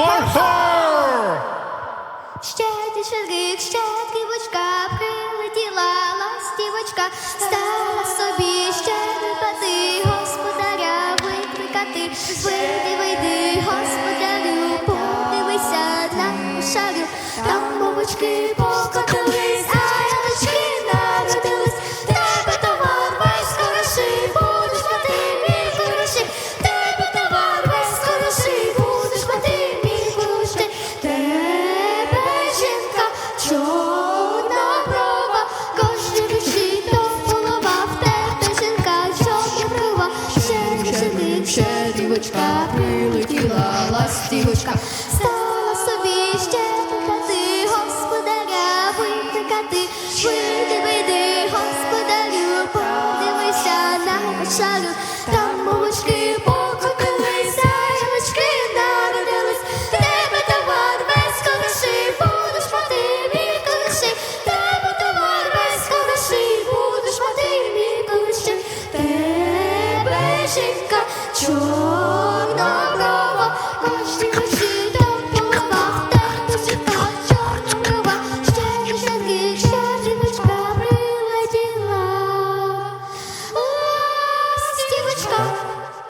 Хор-хор! Щедрий швидких, щедрий бочка, прилетіла ластівочка, стала собі ще щедрипати, господаря викликати. Вийди, вийди, господарю, подивися на шарю, там бабочки покотились, щедрий, щедрівочка, прилетіла ластівочка, стала собі щедрикати, господаря витикати, вийди, вийди, господарю, подивися на кошарю, 무엇일까? 좋아.